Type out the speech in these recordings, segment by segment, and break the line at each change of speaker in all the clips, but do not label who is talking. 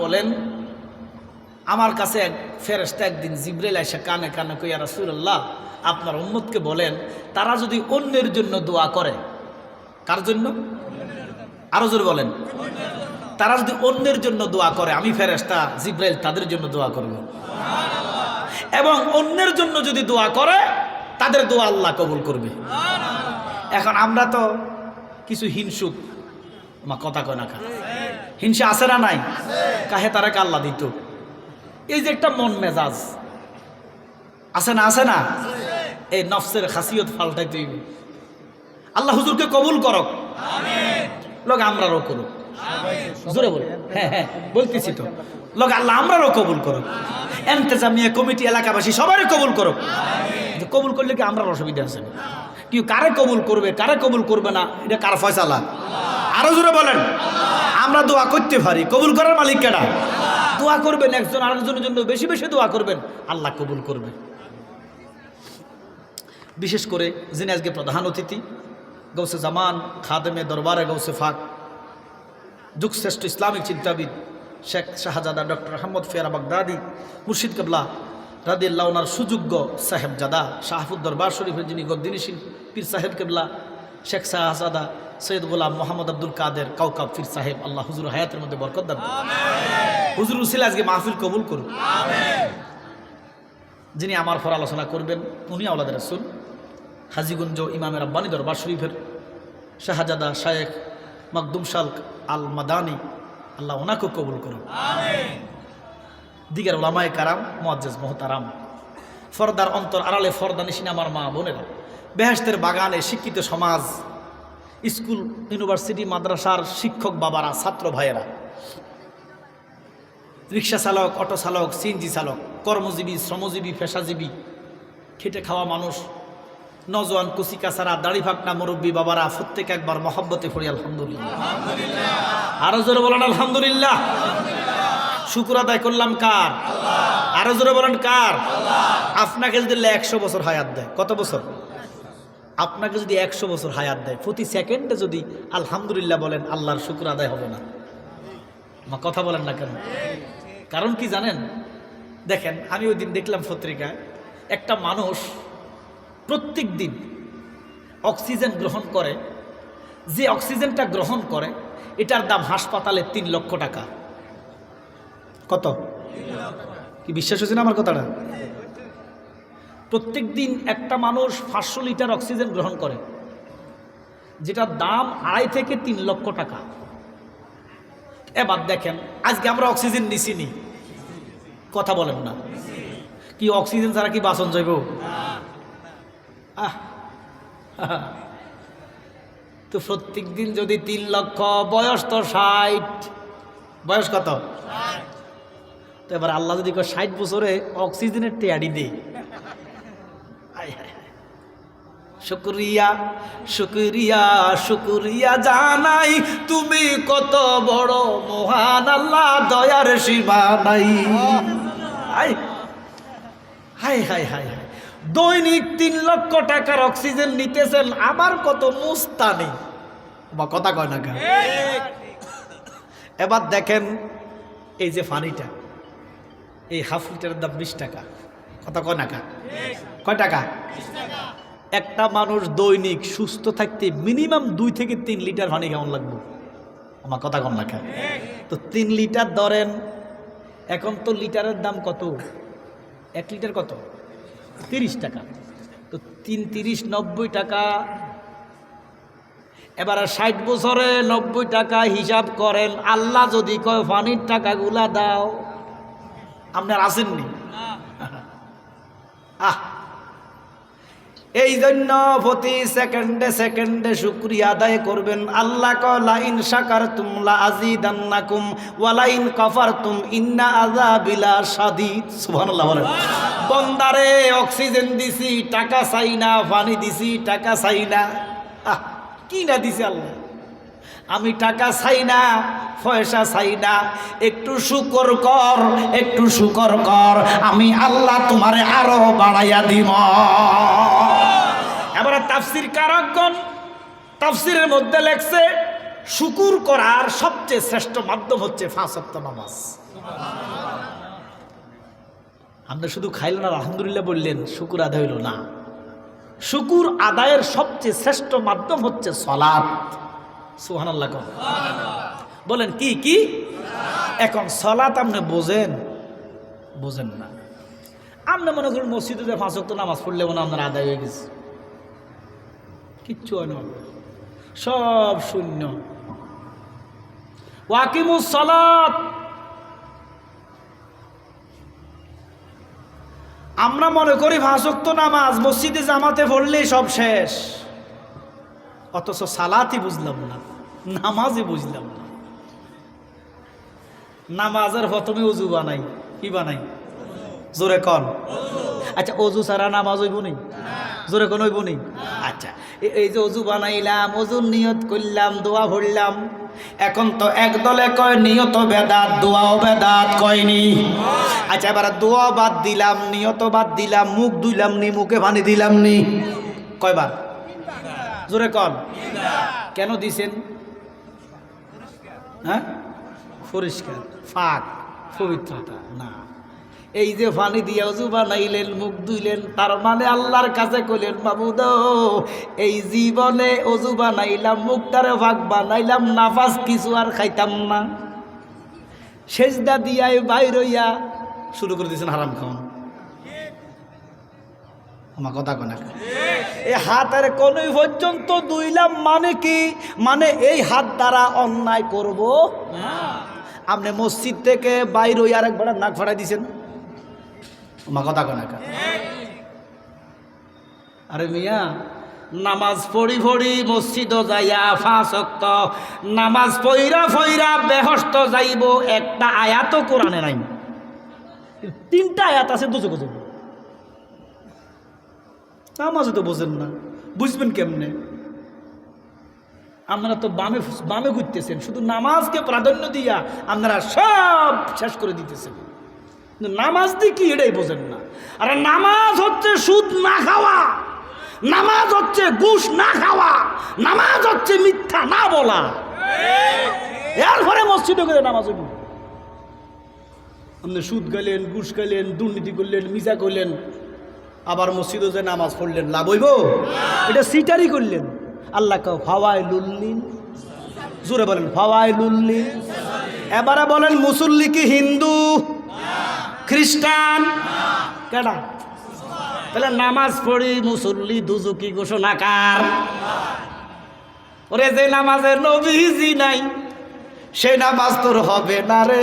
বলেন, আমার কাছে এক ফেরেস্তা একদিন জিব্রাইল এসে কানে কানে কইয়া, রাসূলুল্লাহ, আপনার উম্মতকে বলেন, তারা যদি অন্যের জন্য দোয়া করে, কার জন্য? আরও জোরে বলেন, তারা যদি অন্যের জন্য দোয়া করে, আমি ফেরেস্তা জিব্রাইল তাদের জন্য দোয়া করব। এবং অন্যের জন্য যদি দোয়া করে, তাদের দোয়া আল্লাহ কবুল করবে। এখন আমরা তো কিছু হিংসুক মা কথা কয় না হিংসা আছে না নাই? কাহে তারাকে আল্লাহ দিত? এই যে একটা মন মেজাজ। আছে না আছে না? এই নফসের খাসিয়ত ফাল্টাই তুই। আল্লাহ হুজুরকে কবুল করক। লোক আমরারও করুক। জোরে বল। হ্যাঁ হ্যাঁ বলতেছি তো। লোক আল্লাহ আমরারও কবুল করুক। এন্তেজামিয়া কমিটি এলাকাবাসী সবারই কবুল করুক। কবুল করলে কি আমরার অসুবিধা আছে? না কেউ কারে কবুল করবে, কারে কবুল করবে না, এটা কার ফয়সালা? আরও জোরে বলেন। আমরা দোয়া করতে পারি। কবুল করার মালিক কেডা দোয়া করবেন একজন আরেকজনের জন্য, বেশি বেশি দোয়া করবেন। আল্লাহ কবুল করবে। বিশেষ করে যিনি আজকে প্রধান অতিথি, গৌসে জামান, খাদেমে দরবারে গৌসে ফাক যুগশ্রেষ্ঠ ইসলামিক চিন্তাবিদ, শেখ শাহজাদা ডক্টর আহমদ ফিয়ারা বাগদাদি, মুর্শিদ কাবলা রাদিল্লাহ ওনার সুযোগ্য সাহেবজাদা শাহফুদ দরবার শরীফের যিনি গদ্দিনীশীল পীর সাহেব কেবলা শেখ শাহজাদা সৈয়দ গোলাম মোহাম্মদ আব্দুল কাদের কাউকাব ফির সাহেব আল্লাহ হুজুর হায়াতের মধ্যে বরকত দান। হুজুর উসিল আজকে মাহফিল কবুল করুন। যিনি আমার পর আলোচনা করবেন উনি আওলাদের রাসুল হাজিগঞ্জ ইমামের আব্বানি দরবার শরীফের শাহজাদা শায়েখ মকদুম শালক আল মাদানি আল্লাহ ওনাকেও কবুল করুন। দিগার ওলামায় কারাম, মোয়াজ্জেজ মোহতারাম। ফর্দার অন্তর আড়ালে ফর্দা নিশিন আমার মা বোনেরা। বেহেস্তের বাগানে শিক্ষিত সমাজ, স্কুল, ইউনিভার্সিটি, মাদ্রাসার শিক্ষক বাবারা, ছাত্র ভাইয়েরা। রিক্সা চালক, অটো চালক, সিএনজি চালক, কর্মজীবী, শ্রমজীবী, পেশাজীবী, খেটে খাওয়া মানুষ, নজওয়ান কুচি কাছারা দাড়ি ফাঁকনা মুরব্বী বাবারা, প্রত্যেক একবার মহব্বতে পড়ি, আলহামদুলিল্লাহ। আরও জোরে বলেন, আলহামদুলিল্লাহ। শুকুর আদায় করলাম কার? আরও জোরে বলেন কার? আপনাকে যদি একশো বছর হায়াত দেয় কত বছর? আপনাকে যদি একশো বছর হায়াত দেয় প্রতি সেকেন্ডে যদি আলহামদুলিল্লাহ বলেন আল্লাহর শুকুর আদায় হবে না। মা কথা বলেন না কেন? কারণ কি জানেন? দেখেন আমি ওই দিন দেখলাম পত্রিকায় একটা মানুষ প্রত্যেক দিন অক্সিজেন গ্রহণ করে যে অক্সিজেনটা গ্রহণ করে এটার দাম হাসপাতালে তিন লক্ষ টাকা। কত? কি বিশ্বাস হচ্ছে না আমার কথাটা? প্রত্যেক দিন একটা মানুষ পাঁচশো লিটার অক্সিজেন গ্রহণ করে, যেটার দাম আড়াই থেকে তিন লক্ষ টাকা। এবার দেখেন, আজকে আমরা অক্সিজেন নিছি নি কথা বলেন না। কি অক্সিজেন ছাড়া কি বাসন যাইব আহ, তো প্রত্যেক দিন যদি তিন লক্ষ, বয়স তো ষাট। বয়স কত? তো এবার আল্লাহ যদি কয় ষাট বছরে অক্সিজেনের টেয়ারি দে। আয় হায়। শুক্রিয়া শুক্রিয়া শুক্রিয়া জানাই তুমি কত বড় মহান আল্লাহ দয়ার সীমা নাই। হাই হাই হাই হাই দৈনিক তিন লক্ষ টাকার অক্সিজেন নিতেছেন আমার কত মুস্তানি বা কথা কয় না কেন? এবার দেখেন এই যে ফানিটা। এই হাফ লিটারের দাম বিশ টাকা। কথা ক? কেন কয় টাকা? একটা মানুষ দৈনিক সুস্থ থাকতে মিনিমাম দুই থেকে তিন লিটার পানি কেমন লাগবে? আমার কথা কন না তো তিন লিটার ধরেন, এখন তো লিটারের দাম কত? এক লিটার কত? তিরিশ টাকা। তো তিন তিরিশ নব্বই টাকা। এবার ষাট বছরে নব্বই টাকা হিসাব করেন, আল্লাহ যদি কয় পানির টাকাগুলা দাও আপনার আসেননি? আহ। এই জন্য প্রতি সেকেন্ডে সেকেন্ডে শুক্রিয়া আদায় করবেন। আল্লাহ কলা ইন শাকার তুমলা আজিদান্নাকুম ওয়ালাইন কফার তুম ইন্না আযাবিলা শাদীদ। সুবহানাল্লাহ বলেন। বন্দারে অক্সিজেন দিছি টাকা চাই না পানি দিছি টাকা চাই না। আহ, কি না দিছে আল্লাহ? আমি টাকা চাই না, পয়সা চাই না। একটু শুকর কর, একটু শুকর কর, আমি আল্লাহ তোমারে আরও বাড়াইয়া দিব। এবারে তাফসির কারকগণ তাফসিরের মধ্যে লেখছে, শুকুর করার সবচেয়ে শ্রেষ্ঠ মাধ্যম হচ্ছে ফাঁসত্ব নামাজ। আপনি শুধু খাইলেন আর আলহামদুলিল্লাহ বললেন, শুকুর আদায় হইল না। শুকুর আদায়ের সবচেয়ে শ্রেষ্ঠ মাধ্যম হচ্ছে সলাৎ। সুহান বলেন, কি কি? এখন সলাৎ আপনি বোঝেন? বোঝেন না। আপনি মনে করুন মসজিদে যে পাঁচ ওয়াক্ত নামাজ পড়লে মনে আপনার আদায় হয়ে গেছে। কিচ্ছু হয় না। সব শূন্য। ওয়াকিমুস সালাত। আমরা মনে করি ভাষক্ত নামাজ মসজিদে জামাতে পড়লেই সব শেষ। অথচ সালাতই বুঝলাম না। নামাজই বুঝলাম না। নামাজের প্রথমে উজু বানাই। কি বানাই? জোরে কন। আচ্ছা অজু ছাড়া নামাজ হইব নি? জোরে কোন, হইব নি? আচ্ছা এই যে অজু বানাইলাম অজুর নিয়ত করলাম, দোয়া ভরলাম। এখন তো একদলে কয় নিয়ত বেদাত দোয়াও বেদাত কয়নি। আচ্ছা এবার দোয়া বাদ দিলাম, নিয়ত বাদ দিলাম, মুখ ধুইলাম নি, মুখে পানি দিলাম নি। কয়বার? জোরে কন। কেন দিছেন? হ্যাঁ? পরিষ্কার, ফাঁক, পবিত্রতা, না। এই যে পানি দিয়ে অজু বানাইলেন, মুখ ধুইলেন, তার মানে আল্লাহর কাছে কইলেন বাবুদ এই জীবনে অজু বানাইলাম, মুখটারে ফাঁক বানাইলাম নাফাজ কিছু আর খাইতাম না। সেজদা দিয়াই বাইর হইয়া, শুরু করে দিয়েছেন হারাম খাওয়ান। আমার কথা কোনা। এই হাতের কোনই পর্যন্ত দুইলাম মানে কি? মানে এই হাত দ্বারা অন্যায় করব? আপনি মসজিদ থেকে বাইর হই আর একবার নাক ফাড়াই দিছেন। আমার কথা কোনা আরে মিয়া নামাজ পড়ি পড়ি মসজিদ যাইয়া ফাঁসক্ত নামাজ পইরা ফইরা বেহস্ত যাইব একটা আয়াতও কোরআনে নাই। তিনটা আয়াত আছে দুচো গজব নামাজে তো বোঝেন না। বুঝবেন কেমনে? আপনারা তো বামে বামে ঘুরতেছেন। শুধু নামাজকে প্রাধান্য দিয়া আপনারা সব শেষ করে দিতেছেন। নামাজ দিয়ে কি এটাই বোঝেন না? আর নামাজ হচ্ছে সুদ না খাওয়া। নামাজ হচ্ছে ঘুষ না খাওয়া। নামাজ হচ্ছে মিথ্যা না বলা। এর এরপরে মসজিদে করে নামাজ আপনি সুদ গেলেন, ঘুষ গেলেন, দুর্নীতি করলেন, মিজা করলেন। আবার মসজিদে যে নামাজ পড়লেন, লাভ হইব? এটা সিটারি করলেন। আল্লাহ কাউ ফাওয়াই লুল্লিন জোরে বলেন ফাওয়াই লুল্লিন এবারে বলেন, মুসল্লি কি হিন্দু? খ্রিস্টান? কেডা? তাহলে নামাজ পড়ি, মুসল্লি দুজুকি ঘোষণাকার ওরে যে নামাজের নবীজি নাই, সে নামাজ তোর হবে না রে।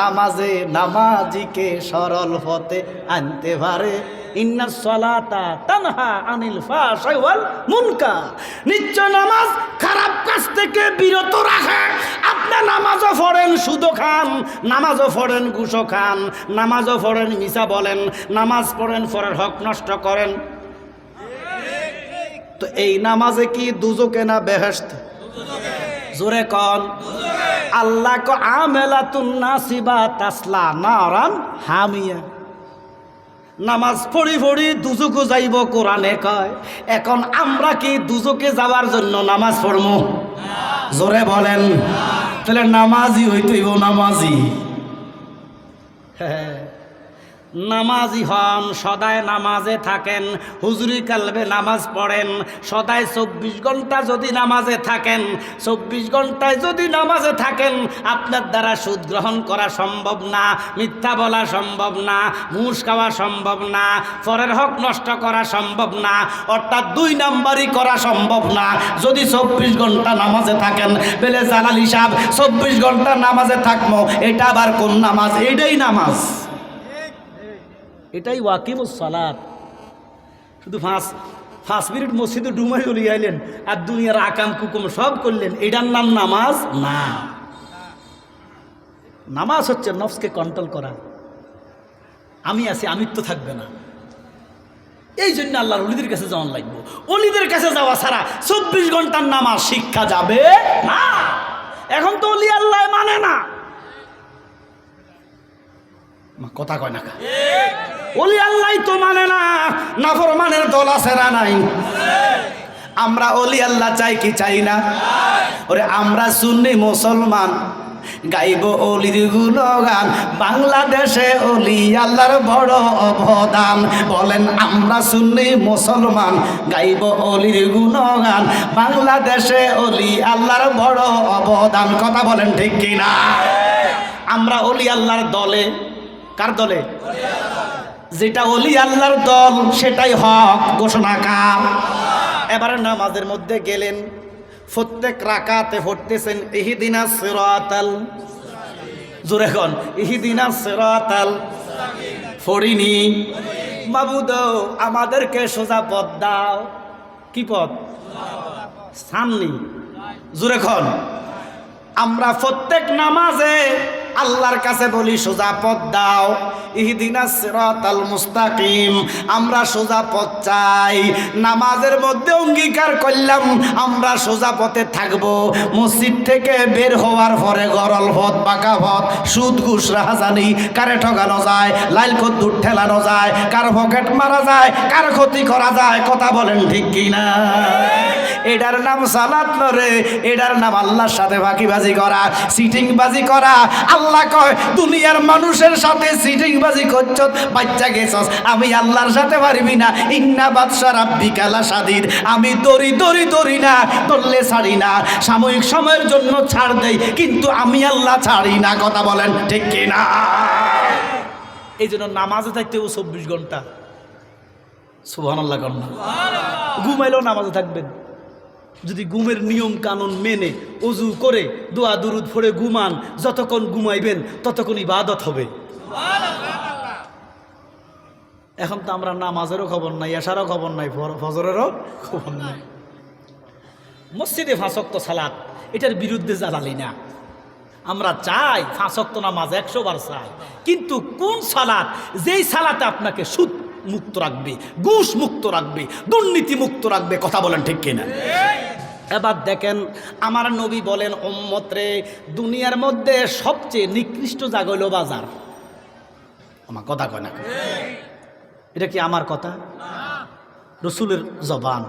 নামাজে নামাজিকে সরল হতে আনতে পারে। ইন্না সলাতা তানহা আনিল ফাশাই ওয়াল মুনকার। নিশ্চয় নামাজ খারাপ কাজ থেকে বিরত রাখে। আপনি নামাজও পড়েন সুদো খান, নামাজও পড়েন ঘুষো খান, নামাজও পড়েন মিশা বলেন, নামাজ পড়েন, পরের হক নষ্ট করেন। তো এই নামাজে কি দুজকে না বেহেস্ত জোরে কন। আল্লাহ ক আমেলাতুন নাসিবা তাসলা নারান হামিয়া। নামাজ পড়ি পড়ি দুজুকু যাইব কোরআনে কয়, এখন আমরা কি দুজকে যাওয়ার জন্য নামাজ পড়ব জোরে বলেন। তাহলে নামাজি হইতেইব নামাজি হ্যাঁ। নামাজি হন, সদায় নামাজে থাকেন, হুজুরি কালবে নামাজ পড়েন, সদায় চব্বিশ ঘণ্টা যদি নামাজে থাকেন, চব্বিশ ঘন্টায় যদি নামাজে থাকেন, আপনার দ্বারা সুদ গ্রহণ করা সম্ভব না, মিথ্যা বলা সম্ভব না, ঘুষ খাওয়া সম্ভব না পরের হক নষ্ট করা সম্ভব না, অর্থাৎ দুই নাম্বারই করা সম্ভব না। যদি চব্বিশ ঘণ্টা নামাজে থাকেন পেলে জালাল হিসাব, চব্বিশ ঘণ্টা নামাজে থাকব, এটা আবার কোন নামাজ? এটাই নামাজ। এটাই ওয়াকিমুস সালাত। শুধু ফাঁস পাঁচ মিনিট মসজিদে ডুমাই চলে আইলেন, আর দুনিয়ার আকাম কুকুম সব করলেন, এটার নাম নামাজ না। নামাজ হচ্ছে নফসকে কন্ট্রোল করা। আমি আছি, আমিত্ব থাকবে না। এই জন্য আল্লাহর অলিদের কাছে যাওয়ান লাগবে। অলিদের কাছে যাওয়া ছাড়া চব্বিশ ঘণ্টার নামাজ শিক্ষা যাবে না। এখন তো অলি আল্লাহ মানে না। কথা কয় না। অলি আল্লাহ তো মানে না, নাফরমানের দল আছে না নাই? আমরা অলি আল্লাহ চাই কি চাই না?
ওরে, আমরা সুন্নি মুসলমান, গাইব অলির গুণগান। বাংলাদেশে অলি আল্লাহর বড় অবদান। বলেন, আমরা সুন্নি মুসলমান, গাইব অলির গুণগান। বাংলাদেশে অলি আল্লাহর বড় অবদান। কথা বলেন ঠিক কিনা? আমরা অলি আল্লাহর দলে কার দলে? যেটা অলি আল্লাহর দল, সেটাই হক, ঘোষণা কার? এবারে নামাজের মধ্যে গেলেন, প্রত্যেক রাকাতে হটতেছেন ইহিদিনা সিরাতাল জোরে কন, ইহিদিনা সিরাতাল ফড়িনি মাবুদ, আমাদেরকে সোজা পথ দাও। কি পথ? সামনি। জোরে খন আমরা প্রত্যেক নামাজে আল্লাহর কাছে বলি, সোজা পথ দাও। ইহদিনা সিরাতাল মুস্তাকিম। আমরা সোজা পথ চাই। নামাজের মধ্যে অঙ্গীকার করলাম, আমরা সোজা পথে থাকব। মসজিদ থেকে বের হওয়ার পরে গরল পথ পাকা পথ, সুদ, ঘুষ, রাহাজানি, কারে ঠকানো যায়, লাইল কদ্দুর ঠেলানো যায়, কার পকেট মারা যায়, কার ক্ষতি করা যায়, কথা বলেন ঠিক কিনা? এটার নাম সালাত নরে এটার নাম আল্লাহর সাথে বাকিবাজি করা সিটিং বাজি করা। আল্লাহ কয়, দুনিয়ার মানুষের সাথে সিটিং বাজি করছ, বাচ্চা গেছস। আমি আল্লাহর সাথে পারবি না। ইন্না বাদশা রাব্বি কালা সাদিদ আমি দড়ি দড়ি দড়ি না ধরলে ছাড়ি না। সাময়িক সময়ের জন্য ছাড় দেই, কিন্তু আমি আল্লাহ ছাড়ি না। কথা বলেন, ঠিক কিনা
এই জন্য নামাজে থাকতেও চব্বিশ ঘণ্টা। সুবহান আল্লাহ ঘুমাইলেও নামাজে থাকবেন। যদি ঘুমের নিয়ম কানুন মেনে অজু করে, দোয়া, দুরুদ ফোড়ে ঘুমান, যতক্ষণ ঘুমাইবেন ততক্ষণ ইবাদত হবে। এখন তো আমরা নামাজেরও খবর নাই, এশারও খবর নাই ফজরেরও খবর নাই। মসজিদে ফাঁসক্ত সালাত, এটার বিরুদ্ধে জ্বালালি না। আমরা চাই ফাঁসক্ত নামাজ একশো বার চাই। কিন্তু কোন সালাত? যেই সালাতে আপনাকে সুদ মুক্ত রাখবে, ঘুষ মুক্ত রাখবে, দুর্নীতি মুক্ত রাখবে, কথা বলেন ঠিক কিনা? এবার দেখেন, আমার নবী বলেন ওম্মত্রে দুনিয়ার মধ্যে সবচেয়ে নিকৃষ্ট জাগা হইল বাজার। আমার কথা কয় না এটা কি আমার কথা? রসুলের জবান।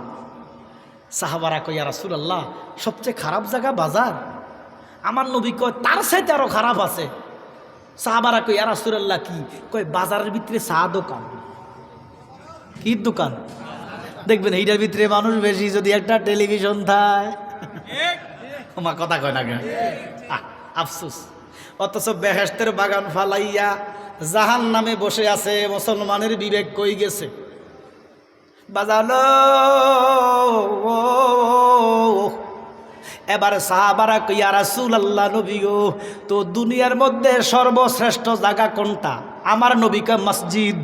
সাহাবারা কইয়া রাসুল আল্লাহ সবচেয়ে খারাপ জায়গা বাজার? আমার নবী কয়, তার সাথে আরও খারাপ আছে। সাহাবারা কইয়া রাসুল আল্লাহ কি? কয়, বাজারের ভিতরে চা দোকান। কি দোকান। দেখবেন এইটার ভিতরে মানুষ বেশি যদি একটা টেলিভিশন থায়। আমার কথা কয় না আফসুস। অথচ বেহেস্তের বাগান ফালাইয়া জাহান নামে বসে আছে মুসলমানের বিবেক কই গেছে? বাজালো, এবার সাহাবারা কইয়া রাসুল আল্লাহ নবী গো, তো দুনিয়ার মধ্যে সর্বশ্রেষ্ঠ জায়গা কোনটা? আমার নবী কয় মসজিদ।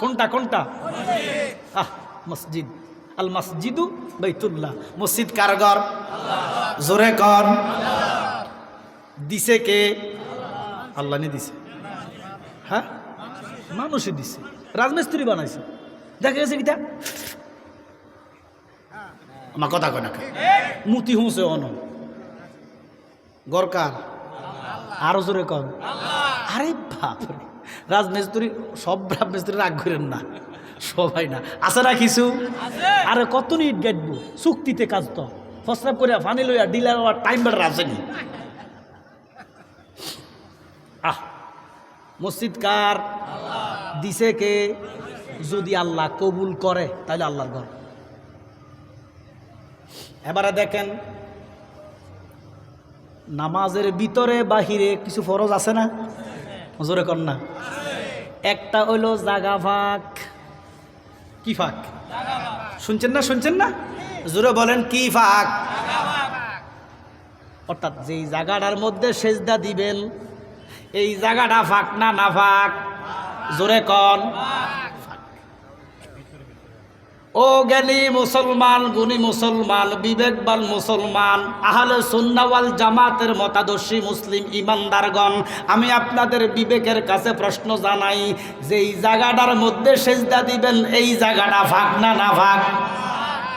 কোনটা কোনটা? মসজিদ। আল মসজিদু বাইতুল্লাহ। মসজিদ কারগর জোরে কর। দিছে কে? আল্লাহ নে দিছে। হ্যাঁ? মানুষই দিছে। রাজমিস্ত্রি বানাইছে। দেখা গেছে কিটা? আমার কথা কয় না মুতি হুঁসে অন গরকার আরও জোরে কন আরে বাপরে। রাজমিস্ত্রি সব রাজমিস্ত্রি রাগ করেন না। সবাই না। আছে না কিছু? আরে কত নিট গাইটবো চুক্তিতে কাজ তো। ফসরাপ করে ফানি লইয়া ডিলার হওয়ার টাইম বেটার আসেনি আহ মসজিদ কার? দিছে কে? যদি আল্লাহ কবুল করে তাহলে আল্লাহর ঘর। এবারে দেখেন নামাজের ভিতরে বাহিরে কিছু ফরজ আছে না? জোরে কর না। একটা হইল জাগা ফাঁক। কি ফাঁক? শুনছেন না শুনছেন না? জোরে বলেন কি ফাঁক? অর্থাৎ যেই জায়গাটার মধ্যে সেজদা দিবেন এই জায়গাটা ফাঁক না না ফাঁক? জোরে কন। ও জ্ঞানী মুসলমান, গুণী মুসলমান, বিবেকবান মুসলমান, আহলে সুন্নাওয়াল জামাতের মতাদর্শী মুসলিম ইমানদারগণ, আমি আপনাদের বিবেকের কাছে প্রশ্ন জানাই যে এই জায়গাটার মধ্যে সেজদা দিবেন, এই জায়গাটা ভাগ না না ভাগ?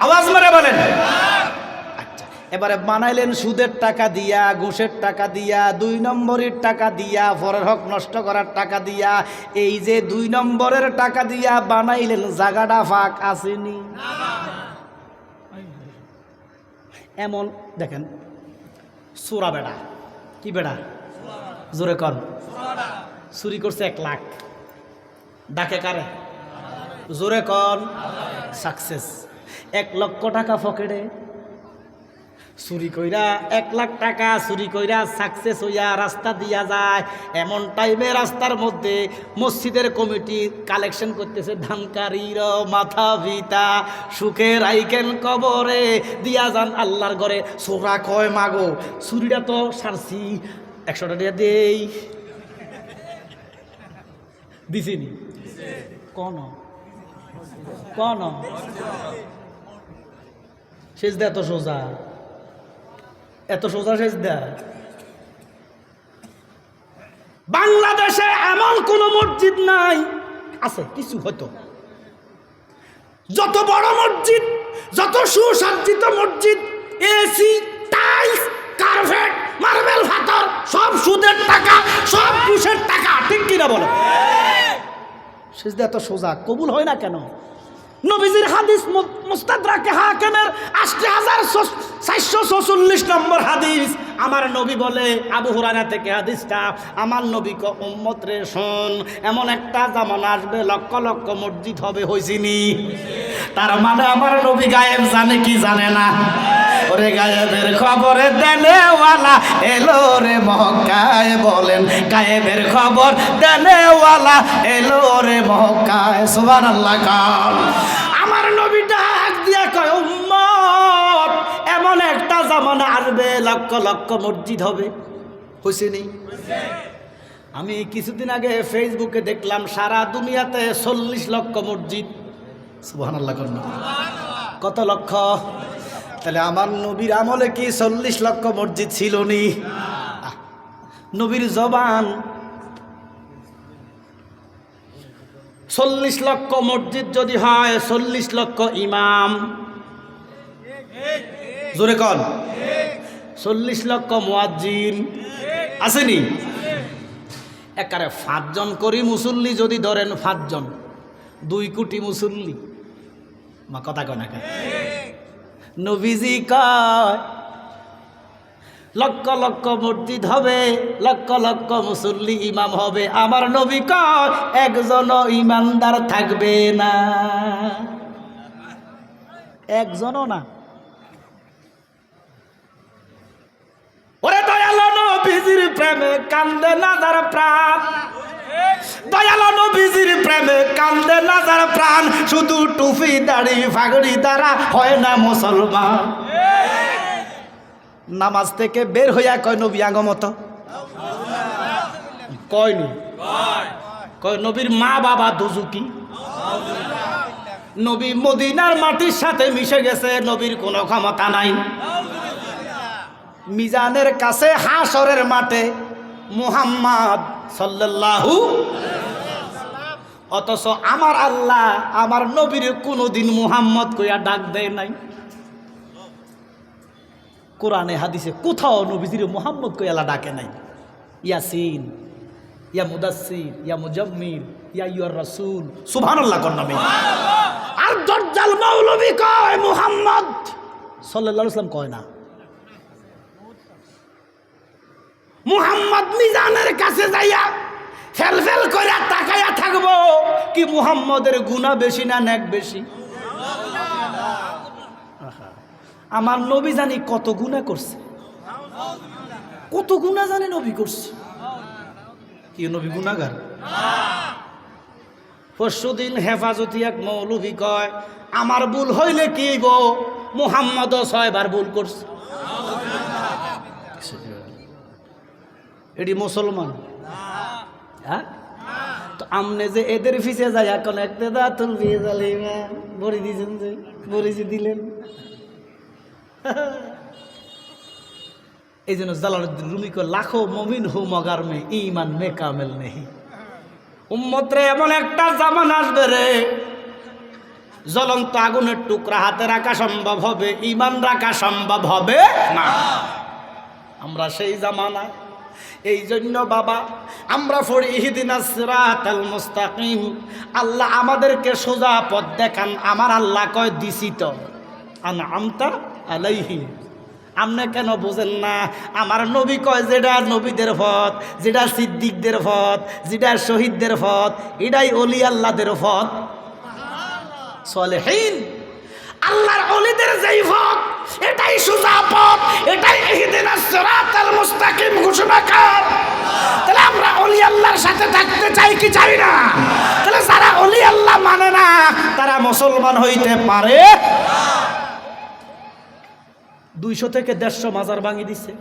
আওয়াজ মেরে বলেন। এবারে বানাইলেন সুদের টাকা দিয়া, ঘুষের টাকা দিয়া, দুই নম্বরের টাকা দিয়া পরের হক নষ্ট করার টাকা দিয়া, এই যে দুই নম্বরের টাকা দিয়া বানাইলেন জাগাটা ফাঁক আসেনি। এমন, দেখেন, সুরা বেড়া। কি বেড়া? জোরে কর চুরি করছে এক লাখ। ডাকে কারে? জোরে কর সাকসেস। এক লক্ষ টাকা পকেটে চুরি কইরা এক লাখ টাকা চুরি কইরা সাকসেস হইয়া রাস্তা দিয়া যায়। এমন টাইমে রাস্তার মধ্যে মসজিদের কমিটি কালেকশন করতেছে ধানকারির মাথা ভিতা, সুখের আইকেন কবরে, দিয়া যান আল্লাহর ঘরে। সোরা কয়, মাগো, চুরিটা তো সারছি একশো টাকা দেই। দিছিনি? কন? কন? শেষ দে তো সোজা। এত সোজা শেষ দেয় বাংলাদেশে এমন কোন মসজিদ নাই। আছে, কিছু হয়তো। যত বড় মসজিদ, যত সুসজ্জিত মসজিদ, এসি, টাইলস, কার্পেট, মার্বেল ফাতর সব সুদের টাকা, সব ঘুষের টাকা, ঠিক কিনা বলো? সেজদা এত সোজা, কবুল হয় না কেন? নবীজির হাদিস মুস্তাদরাকে হাকিমের আশি হাজার চারশো ছচল্লিশ নম্বর হাদিস। আমার নবী বলে, আবু হুরানা থেকে হাদিসটা আমার নবী কম্মত রে শোন। এমন একটা জামানা আসবে, লক্ষ লক্ষ মসজিদ হবে হয়েছিনি তার মানে আমার নবী গায়েব জানে কি জানে না। ওরে গায়েবের খবরে দেনেওয়ালা এলো রে মহকায় বলেন, গায়েবের খবর দেনেওয়ালা এলো রে মহকায় সুবান আল্লাহ কাল আমার নবী ডাক দিয়া কয়, উম্মত, এমন একটা জামানা আসবে লক্ষ লক্ষ মসজিদ হবে। হয়েছেনি আমি কিছুদিন আগে ফেসবুকে দেখলাম, সারা দুনিয়াতে চল্লিশ লক্ষ মসজিদ। সুবাহ কত লক্ষ? তাহলে আমার নবীর আমলে কি চল্লিশ লক্ষ মসজিদ ছিল নি? নবীর জবান। চল্লিশ লক্ষ মসজিদ যদি হয়, চল্লিশ লক্ষ ইমাম। জোরে কন। চল্লিশ লক্ষ মোয়াজ্জিন। আসেনি একারে পাঁচজন করি মুসল্লি যদি ধরেন পাঁচজন, দুই কোটি মুসল্লি। মা, কথা কয় না কেন? নবীজি কয় লক্ষ লক্ষ মসজিদ হবে লক্ষ লক্ষ মুসল্লি ইমাম হবে। আমার নবী কয় একজন ইমানদার থাকবে না। একজনও না। ওরে দয়াল নবীজির প্রেমে কান্দে না যার প্রাণ। দয়াল নবীজির প্রেমে কান্দে না প্রাণ। শুধু টুপি, দাড়ি, ফাগড়ি দ্বারা হয় না মুসলমান। নামাজ থেকে বের হইয়া কয় নবী আগমত কয়নি কয় নবীর মা বাবা দুজুকি নবী মদিনার মাটির সাথে মিশে গেছে, নবীর কোনো ক্ষমতা নাই। মিজানের কাছে হাসরের মাঠে মুহাম্মদ সাল্লাল্লাহু অথচ আমার আল্লাহ, আমার নবীর কোনোদিন মুহাম্মদ কইয়া ডাক দেয় নাই। কোরআনে, হাদিসে কোথাও নবীজির মোহাম্মদ কইয়ালা ডাকে নাই। ইয়াসিন, ইয়া মুদাসির ইয়া মুজাম্মির ইয়া ইয়র রাসূল। সুবহানাল্লাহ কর নামে আর দজ্জাল মৌলবী কয় মুহাম্মদ। সাল্লাল্লাহু আলাইহি সাল্লাম কয় না। মুহাম্মদ মিজানের কাছে যাইয়া ফেল ফেল করে তাকাইয়া থাকব। কি মুহাম্মদের গুণা বেশি না নেক বেশি? আমার নবী জানি কত গুণা করছে। কত গুণা জানি নবী করছে। কি নবী গুণাগার পরশুদিন হেফাজতি এক মৌলভী কয়, আমার ভুল হইলে কি হইব মুহাম্মদ ছয়বার ভুল করছে। এটি মুসলমান। হ্যাঁ? তো আমনে যে এদের ফিসে যায়, এখন একটা দা তুলবি জালিমা বড়ি দিয়েছেন যে, বড়ি যে দিলেন। এই জন্য জালালুদ্দিন রুমি কো লাখো মমিন হো মগার মে ইমান মে কামেল নেই উম্মতরে এমন একটা জামান আসবে রে, জ্বলন্ত আগুনের টুকরা হাতে রাখা সম্ভব হবে ইমান রাখা সম্ভব হবে না। আমরা সেই জামানায় এই জন্য বাবা, আমরা পড়ি, ইহিদিন সিরাতাল মুস্তাকিম। আল্লাহ আমাদেরকে সোজা পথ দেখান, আমার আল্লাহ কয়, দিছি আন আমতা আলাইহি আপনি কেন বোঝেন না? আমার নবী কয়, যেটা নবীদের পথ, যেটা সিদ্দিকদের পথ, যেটা শহীদদের পথ, এটাই অলি আল্লাহদের পথ। সলেহীন। আল্লাহর অলিদের যেই মুসলমান হইতে পারে? দুইশো থেকে দেড়শো মাজার ভাঙি দিছে।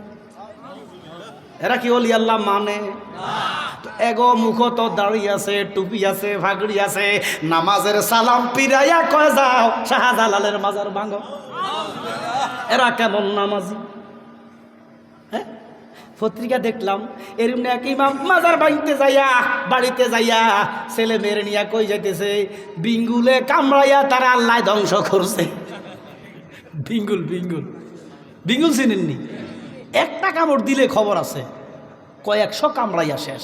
এরা কি অলি আল্লাহ মানে? এগো মুখ তো দাড়ি আছে, টুপি আছে, ভাগড়ি আছে, নামাজের সালাম পিরাইয়া কয় যাও, শাহজালালের মাজার ভাঙো। এরা কেমন নামাজি? পত্রিকা দেখলাম, এরম ইমাম মাজার ভাঙতে যাইয়া, বাড়িতে যাইয়া ছেলে মেয়ের নিয়া কই যাইতেছে? বিঙ্গুলে কামড়াইয়া তারা আল্লাহ ধ্বংস করছে। বিঙ্গুল বিঙ্গুল। বিঙ্গুল চিনেননি? একটা কামড় দিলে খবর আছে, কয়েকশো কামড়াইয়া শেষ।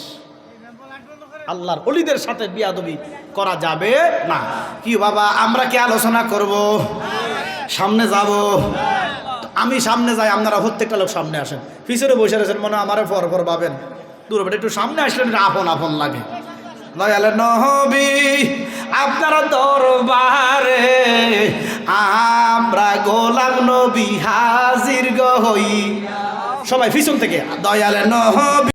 আল্লাহর অলিদের সাথে বিয়াদবি করা যাবে না।
কি বাবা, আমরা কি আলোচনা করব? সামনে যাব। আমি সামনে যাই, আপনারা প্রত্যেকটা লোক সামনে আসেন। পিছনে বসে রয়েছেন, মনে আমারে পর পর পাবেন দূর বেটা একটু সামনে আসলেন আপন আপন লাগে। দয়ালে আপনার দরবারে আমরা গোলাম নবী হাজির গই সবাই পিছন থেকে, দয়ালে নহবি